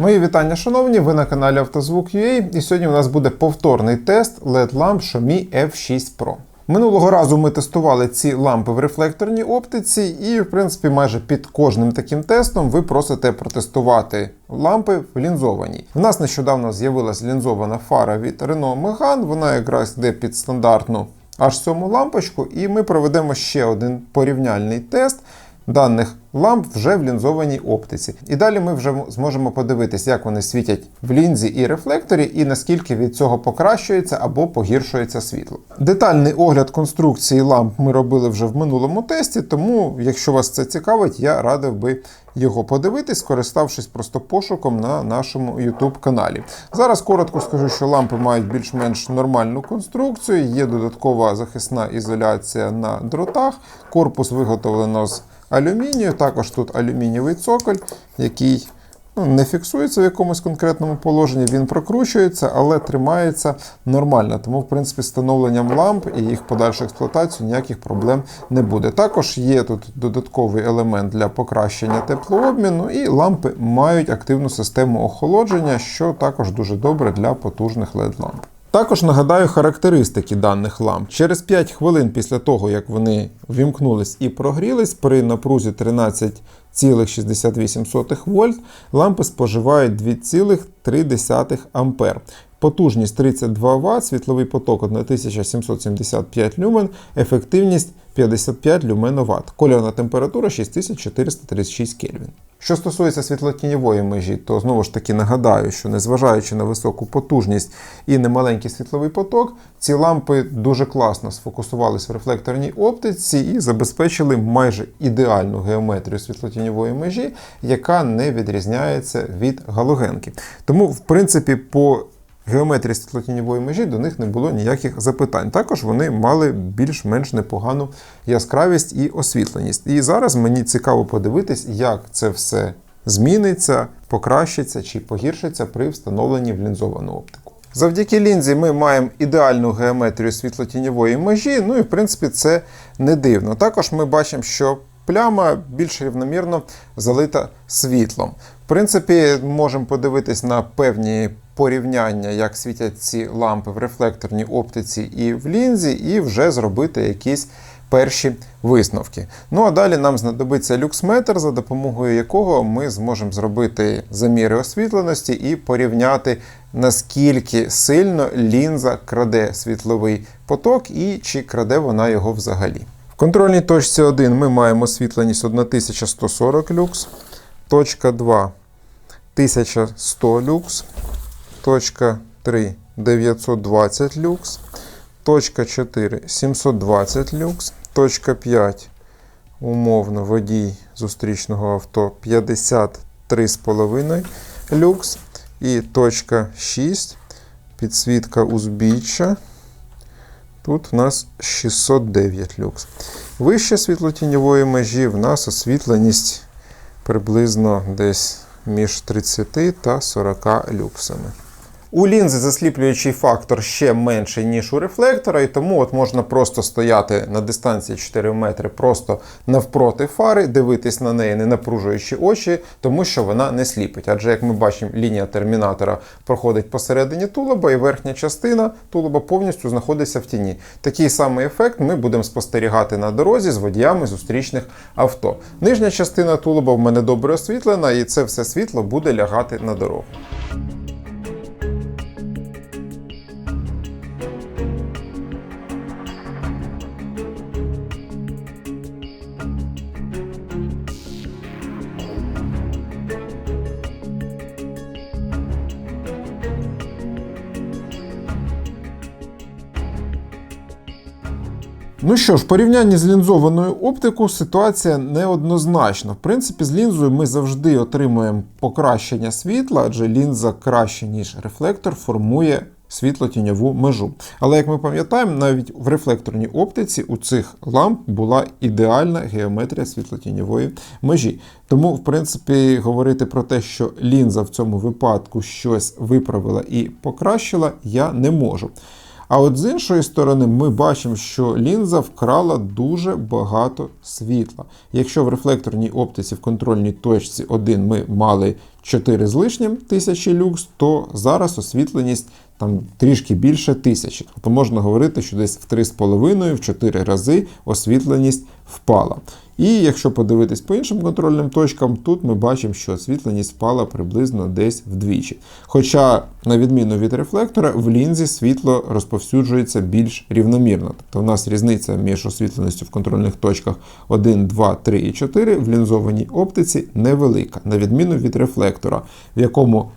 Мої вітання, шановні, ви на каналі Автозвук.ua і сьогодні у нас буде повторний тест LED ламп Xiaomi F6 Pro. Минулого разу ми тестували ці лампи в рефлекторній оптиці, і, в принципі, майже під кожним таким тестом ви просите протестувати лампи в лінзованій. У нас нещодавно з'явилась лінзована фара від Renault Megane, вона якраз йде під стандартну H7 лампочку, і ми проведемо ще один порівняльний тест даних ламп вже в лінзованій оптиці. І далі ми вже зможемо подивитися, як вони світять в лінзі і рефлекторі, і наскільки від цього покращується або погіршується світло. Детальний огляд конструкції ламп ми робили вже в минулому тесті, тому, якщо вас це цікавить, я радив би його подивитись, скориставшись просто пошуком на нашому YouTube каналі. Зараз коротко скажу, що лампи мають більш-менш нормальну конструкцію, є додаткова захисна ізоляція на дротах, корпус виготовлено з алюмінію. Також тут алюмінієвий цоколь, який не фіксується в якомусь конкретному положенні, він прокручується, але тримається нормально. Тому, в принципі, встановленням ламп і їх подальшу експлуатацію ніяких проблем не буде. Також є тут додатковий елемент для покращення теплообміну, і лампи мають активну систему охолодження, що також дуже добре для потужних LED-ламп. Також нагадаю характеристики даних ламп. Через 5 хвилин після того, як вони вімкнулись і прогрілись, при напрузі 13,68 вольт лампи споживають 2,3 А. Потужність 32 Вт, світловий поток 1775 люмен, ефективність 55 люменоват. Кольорна температура 6436 Кельвін. Що стосується світлотіньової межі, то знову ж таки нагадаю, що незважаючи на високу потужність і немаленький світловий поток, ці лампи дуже класно сфокусувались в рефлекторній оптиці і забезпечили майже ідеальну геометрію світлотіньової межі, яка не відрізняється від галогенки. Тому, в принципі, по геометрії світлотіньової межі до них не було ніяких запитань. Також вони мали більш-менш непогану яскравість і освітленість. І зараз мені цікаво подивитись, як це все зміниться, покращиться чи погіршиться при встановленні в лінзовану оптику. Завдяки лінзі ми маємо ідеальну геометрію світлотіньової межі, ну і в принципі це не дивно. Також ми бачимо, що пляма більш рівномірно залита світлом. Принципі, можемо подивитись на певні порівняння, як світять ці лампи в рефлекторній оптиці і в лінзі, і вже зробити якісь перші висновки. Ну а далі нам знадобиться люксметр, за допомогою якого ми зможемо зробити заміри освітленості і порівняти, наскільки сильно лінза краде світловий поток і чи краде вона його взагалі. В контрольній точці 1 ми маємо освітленість 1140 люкс, точка 2 1100 люкс. Точка 3 920 люкс. Точка 4 720 люкс. Точка 5 умовно водій зустрічного авто 53,5 люкс. І точка 6 підсвітка узбіччя. Тут в нас 609 люкс. Вище світлотіньової межі в нас освітленість приблизно десь між 30 та 40 люксами. У лінзи засліплюючий фактор ще менший, ніж у рефлектора, і тому от можна просто стояти на дистанції 4 метри, просто навпроти фари, дивитись на неї, не напружуючи очі, тому що вона не сліпить. Адже, як ми бачимо, лінія термінатора проходить посередині тулуба, і верхня частина тулуба повністю знаходиться в тіні. Такий самий ефект ми будемо спостерігати на дорозі з водіями зустрічних авто. Нижня частина тулуба в мене добре освітлена, і це все світло буде лягати на дорогу. Ну що ж, в порівнянні з лінзованою оптикою ситуація неоднозначна. В принципі, з лінзою ми завжди отримуємо покращення світла, адже лінза краще, ніж рефлектор, формує світло-тіньову межу. Але як ми пам'ятаємо, навіть в рефлекторній оптиці у цих ламп була ідеальна геометрія світло-тіньової межі. Тому, в принципі, говорити про те, що лінза в цьому випадку щось виправила і покращила, я не можу. А от з іншої сторони, ми бачимо, що лінза вкрала дуже багато світла. Якщо в рефлекторній оптиці в контрольній точці 1 ми мали 4 з лишнім тисячі люкс, то зараз освітленість там трішки більше тисячі. Тобто можна говорити, що десь в 3,5-4 рази освітленість впала. І якщо подивитись по іншим контрольним точкам, тут ми бачимо, що освітленість впала приблизно десь вдвічі. Хоча, на відміну від рефлектора, в лінзі світло розповсюджується більш рівномірно. Тобто у нас різниця між освітленістю в контрольних точках 1, 2, 3 і 4 в лінзованій оптиці невелика, на відміну від рефлектора, в якому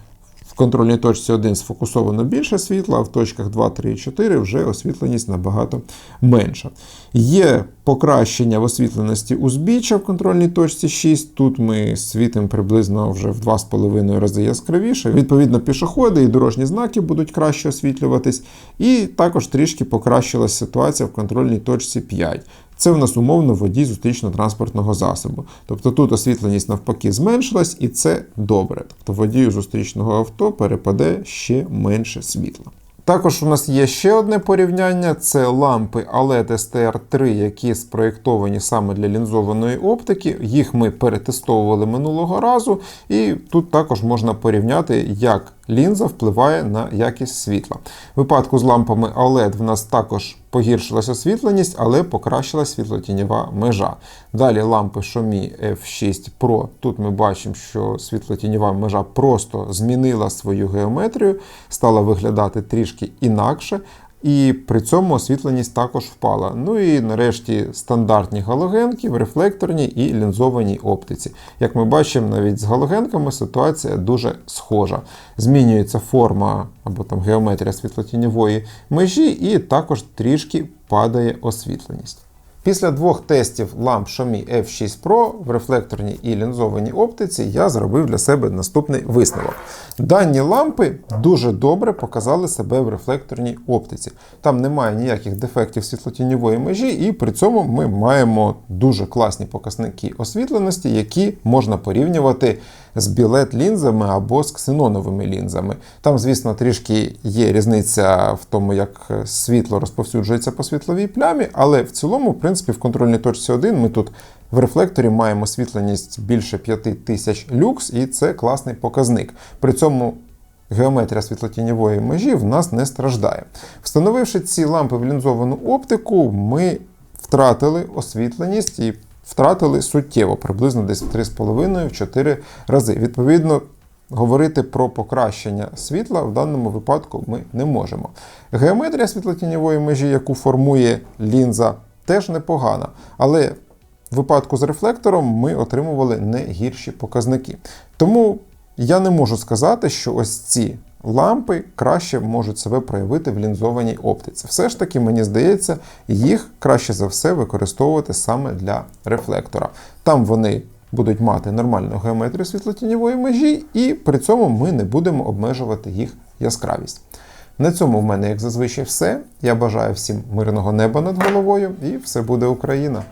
в контрольній точці 1 сфокусовано більше світла, а в точках 2, 3 і 4 вже освітленість набагато менша. Є покращення в освітленості узбіччя в контрольній точці 6. Тут ми світимо приблизно вже в 2,5 рази яскравіше. Відповідно, пішоходи і дорожні знаки будуть краще освітлюватись. І також трішки покращилась ситуація в контрольній точці 5. Це в нас умовно водій зустрічно-транспортного засобу. Тобто тут освітленість навпаки зменшилась, і це добре. Тобто водію зустрічного авто перепаде ще менше світла. Також у нас є ще одне порівняння: це лампи LED STR3, які спроєктовані саме для лінзованої оптики. Їх ми перетестовували минулого разу, і тут також можна порівняти, як лінза впливає на якість світла. В випадку з лампами OLED в нас також погіршилася освітленість, але покращила світлотіньова межа. Далі лампи Xiaomi F6 Pro. Тут ми бачимо, що світлотіньова межа просто змінила свою геометрію, стала виглядати трішки інакше. І при цьому освітленість також впала. Ну і нарешті стандартні галогенки в рефлекторній і лінзованій оптиці. Як ми бачимо, навіть з галогенками ситуація дуже схожа. Змінюється форма або там геометрія світлотіньової межі, і також трішки падає освітленість. Після двох тестів ламп Xiaomi F6 Pro в рефлекторній і лінзованій оптиці я зробив для себе наступний висновок. Дані лампи дуже добре показали себе в рефлекторній оптиці. Там немає ніяких дефектів світлотіньової межі, і при цьому ми маємо дуже класні показники освітленості, які можна порівнювати з білет лінзами або з ксеноновими лінзами. Там, звісно, трішки є різниця в тому, як світло розповсюджується по світловій плямі, але в цілому, в принципі, в контрольній точці 1 ми тут в рефлекторі маємо освітленість більше 5000 люкс, і це класний показник. При цьому геометрія світлотіньової межі в нас не страждає. Встановивши ці лампи в лінзовану оптику, ми втратили освітленість і втратили суттєво, приблизно десь в 3,5-4 рази. Відповідно, говорити про покращення світла в даному випадку ми не можемо. Геометрія світлотіньової межі, яку формує лінза, теж непогана. Але в випадку з рефлектором ми отримували не гірші показники. Тому я не можу сказати, що ось ці лампи краще можуть себе проявити в лінзованій оптиці. Все ж таки, мені здається, їх краще за все використовувати саме для рефлектора. Там вони будуть мати нормальну геометрію світлотіньової межі, і при цьому ми не будемо обмежувати їх яскравість. На цьому в мене, як зазвичай, все. Я бажаю всім мирного неба над головою, і все буде Україна!